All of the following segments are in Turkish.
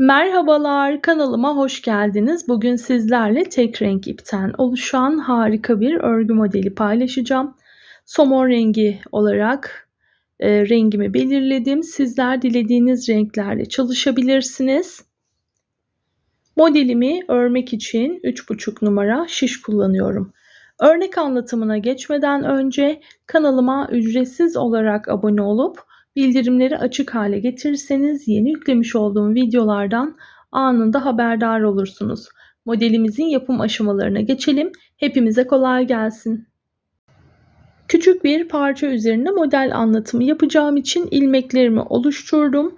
Merhabalar, kanalıma hoş geldiniz. Bugün sizlerle tek renk ipten oluşan harika bir örgü modeli paylaşacağım. Somon rengi olarak e, rengimi belirledim. Sizler dilediğiniz renklerle çalışabilirsiniz. Modelimi örmek için 3,5 numara şiş kullanıyorum. Örnek anlatımına geçmeden önce kanalıma ücretsiz olarak abone olup bildirimleri açık hale getirirseniz yeni yüklemiş olduğum videolardan anında haberdar olursunuz. Modelimizin yapım aşamalarına geçelim. Hepimize kolay gelsin. Küçük bir parça üzerine model anlatımı yapacağım için ilmeklerimi oluşturdum.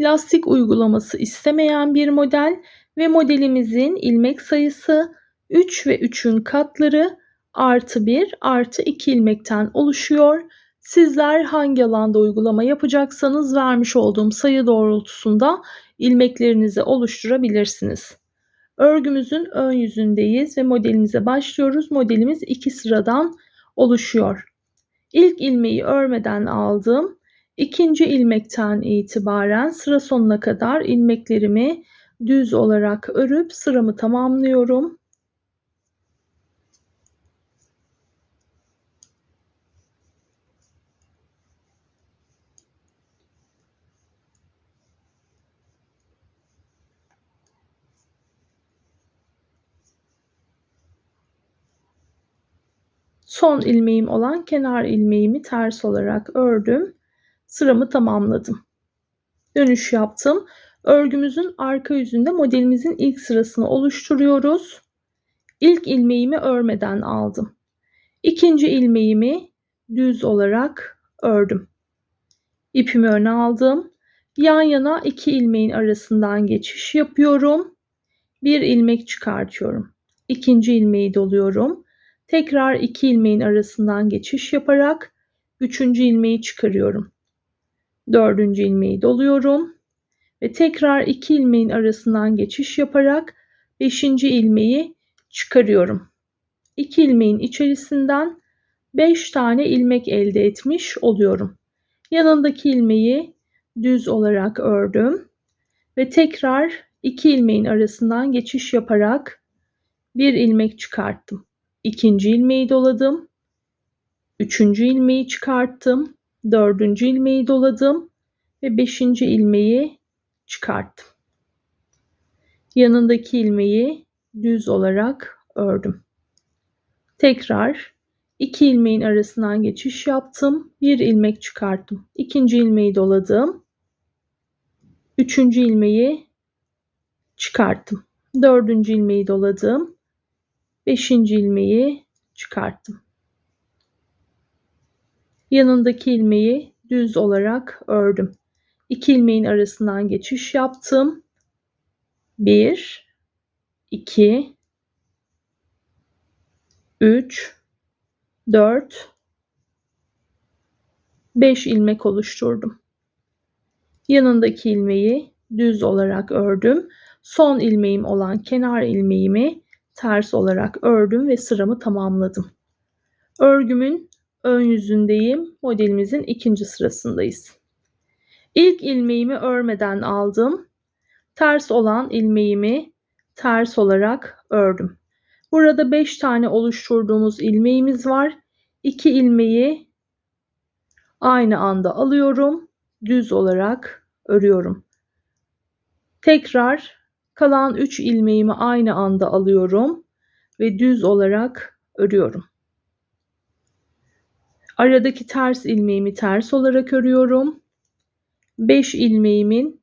Lastik uygulaması istemeyen bir model ve modelimizin ilmek sayısı 3 ve 3'ün katları artı 1 artı 2 ilmekten oluşuyor. Sizler hangi alanda uygulama yapacaksanız vermiş olduğum sayı doğrultusunda ilmeklerinizi oluşturabilirsiniz. Örgümüzün ön yüzündeyiz ve modelimize başlıyoruz. Modelimiz iki sıradan oluşuyor. İlk ilmeği örmeden aldım. İkinci ilmekten itibaren sıra sonuna kadar ilmeklerimi düz olarak örüp sıramı tamamlıyorum. Son ilmeğim olan kenar ilmeğimi ters olarak ördüm. Sıramı tamamladım. Dönüş yaptım. Örgümüzün arka yüzünde modelimizin ilk sırasını oluşturuyoruz. İlk ilmeğimi örmeden aldım. İkinci ilmeğimi düz olarak ördüm. İpimi öne aldım. Yan yana iki ilmeğin arasından geçiş yapıyorum. Bir ilmek çıkartıyorum. İkinci ilmeği doluyorum. Tekrar iki ilmeğin arasından geçiş yaparak üçüncü ilmeği çıkarıyorum. Dördüncü ilmeği doluyorum ve tekrar iki ilmeğin arasından geçiş yaparak beşinci ilmeği çıkarıyorum. İki ilmeğin içerisinden 5 tane ilmek elde etmiş oluyorum. Yanındaki ilmeği düz olarak ördüm ve tekrar iki ilmeğin arasından geçiş yaparak bir ilmek çıkarttım ikinci ilmeği doladım. Üçüncü ilmeği çıkarttım. Dördüncü ilmeği doladım. Ve beşinci ilmeği çıkarttım. Yanındaki ilmeği düz olarak ördüm. Tekrar iki ilmeğin arasından geçiş yaptım. Bir ilmek çıkarttım. İkinci ilmeği doladım. Üçüncü ilmeği çıkarttım. Dördüncü ilmeği doladım. Beşinci ilmeği çıkarttım. Yanındaki ilmeği düz olarak ördüm. İki ilmeğin arasından geçiş yaptım. Bir, iki, üç, dört, beş ilmek oluşturdum. Yanındaki ilmeği düz olarak ördüm. Son ilmeğim olan kenar ilmeğimi ters olarak ördüm ve sıramı tamamladım. Örgümün ön yüzündeyim. Modelimizin ikinci sırasındayız. İlk ilmeğimi örmeden aldım. Ters olan ilmeğimi ters olarak ördüm. Burada 5 tane oluşturduğumuz ilmeğimiz var. 2 ilmeği aynı anda alıyorum. Düz olarak örüyorum. Tekrar Kalan 3 ilmeğimi aynı anda alıyorum ve düz olarak örüyorum. Aradaki ters ilmeğimi ters olarak örüyorum. 5 ilmeğimin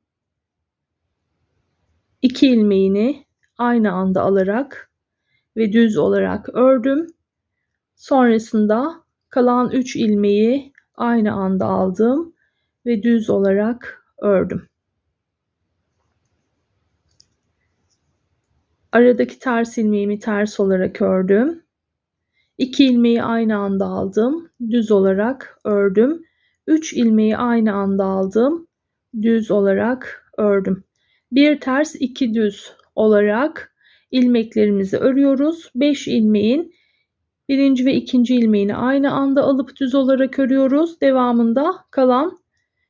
2 ilmeğini aynı anda alarak ve düz olarak ördüm. Sonrasında kalan 3 ilmeği aynı anda aldım ve düz olarak ördüm. Aradaki ters ilmeğimi ters olarak ördüm. İki ilmeği aynı anda aldım. Düz olarak ördüm. Üç ilmeği aynı anda aldım. Düz olarak ördüm. Bir ters iki düz olarak ilmeklerimizi örüyoruz. 5 ilmeğin birinci ve ikinci ilmeğini aynı anda alıp düz olarak örüyoruz. Devamında kalan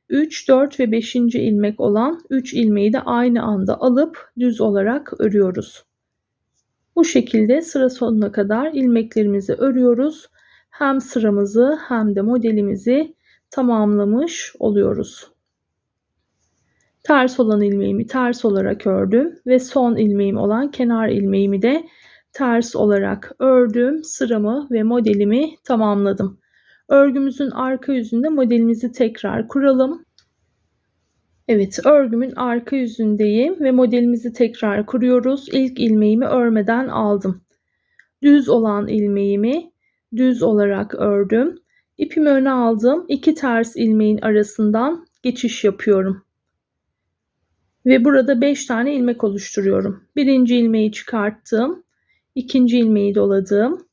3, 4 ve 5. ilmek olan 3 ilmeği de aynı anda alıp düz olarak örüyoruz. Bu şekilde sıra sonuna kadar ilmeklerimizi örüyoruz. Hem sıramızı hem de modelimizi tamamlamış oluyoruz. Ters olan ilmeğimi ters olarak ördüm ve son ilmeğim olan kenar ilmeğimi de ters olarak ördüm. Sıramı ve modelimi tamamladım. Örgümüzün arka yüzünde modelimizi tekrar kuralım. Evet, örgümün arka yüzündeyim ve modelimizi tekrar kuruyoruz. İlk ilmeğimi örmeden aldım. Düz olan ilmeğimi düz olarak ördüm. İpimi öne aldım. İki ters ilmeğin arasından geçiş yapıyorum. Ve burada 5 tane ilmek oluşturuyorum. Birinci ilmeği çıkarttım. ikinci ilmeği doladım.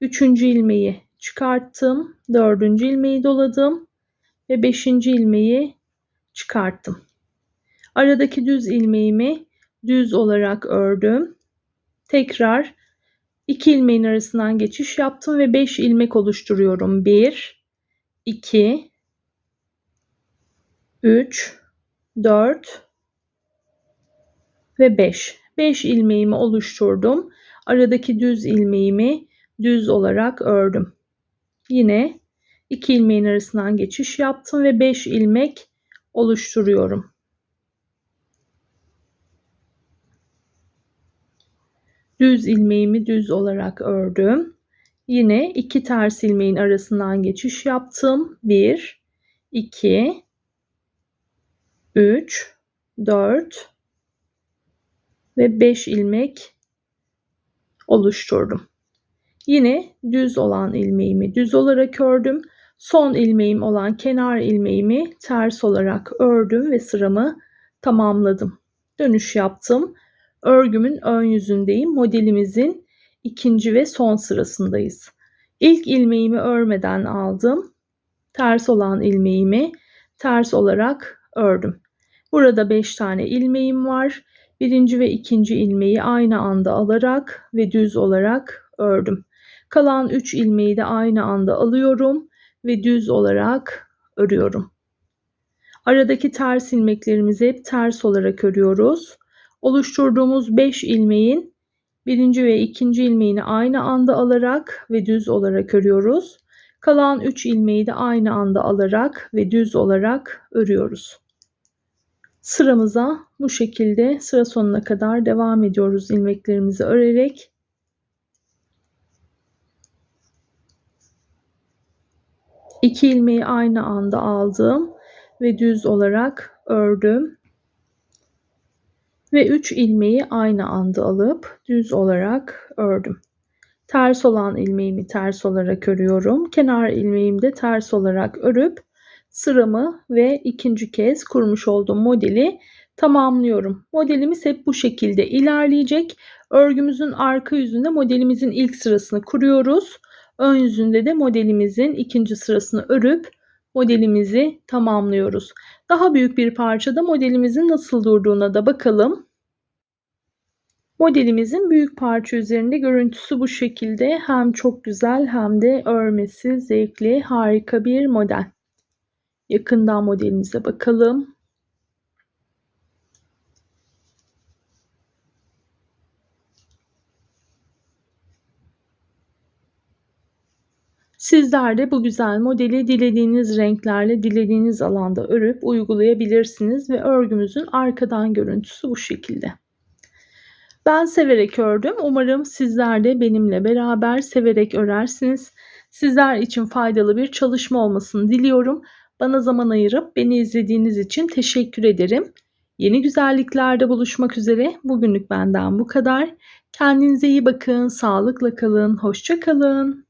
Üçüncü ilmeği çıkarttım. Dördüncü ilmeği doladım. Ve beşinci ilmeği çıkarttım. Aradaki düz ilmeğimi düz olarak ördüm. Tekrar iki ilmeğin arasından geçiş yaptım ve 5 ilmek oluşturuyorum. 1 2 3 4 ve 5. 5 ilmeğimi oluşturdum. Aradaki düz ilmeğimi düz olarak ördüm. Yine 2 ilmeğin arasından geçiş yaptım ve 5 ilmek oluşturuyorum. Düz ilmeğimi düz olarak ördüm. Yine iki ters ilmeğin arasından geçiş yaptım. 1 2 3 4 ve 5 ilmek oluşturdum. Yine düz olan ilmeğimi düz olarak ördüm. Son ilmeğim olan kenar ilmeğimi ters olarak ördüm ve sıramı tamamladım. Dönüş yaptım. Örgümün ön yüzündeyim. Modelimizin ikinci ve son sırasındayız. İlk ilmeğimi örmeden aldım. Ters olan ilmeğimi ters olarak ördüm. Burada 5 tane ilmeğim var. Birinci ve ikinci ilmeği aynı anda alarak ve düz olarak ördüm. Kalan 3 ilmeği de aynı anda alıyorum ve düz olarak örüyorum. Aradaki ters ilmeklerimizi hep ters olarak örüyoruz. Oluşturduğumuz 5 ilmeğin birinci ve ikinci ilmeğini aynı anda alarak ve düz olarak örüyoruz. Kalan 3 ilmeği de aynı anda alarak ve düz olarak örüyoruz. Sıramıza bu şekilde sıra sonuna kadar devam ediyoruz ilmeklerimizi örerek. İki ilmeği aynı anda aldım ve düz olarak ördüm. Ve 3 ilmeği aynı anda alıp düz olarak ördüm. Ters olan ilmeğimi ters olarak örüyorum. Kenar ilmeğimi de ters olarak örüp sıramı ve ikinci kez kurmuş olduğum modeli tamamlıyorum. Modelimiz hep bu şekilde ilerleyecek. Örgümüzün arka yüzünde modelimizin ilk sırasını kuruyoruz. Ön yüzünde de modelimizin ikinci sırasını örüp modelimizi tamamlıyoruz. Daha büyük bir parçada modelimizin nasıl durduğuna da bakalım. Modelimizin büyük parça üzerinde görüntüsü bu şekilde. Hem çok güzel hem de örmesi zevkli harika bir model. Yakından modelimize bakalım. Sizler de bu güzel modeli dilediğiniz renklerle dilediğiniz alanda örüp uygulayabilirsiniz ve örgümüzün arkadan görüntüsü bu şekilde. Ben severek ördüm. Umarım sizler de benimle beraber severek örersiniz. Sizler için faydalı bir çalışma olmasını diliyorum. Bana zaman ayırıp beni izlediğiniz için teşekkür ederim. Yeni güzelliklerde buluşmak üzere. Bugünlük benden bu kadar. Kendinize iyi bakın, sağlıkla kalın, hoşça kalın.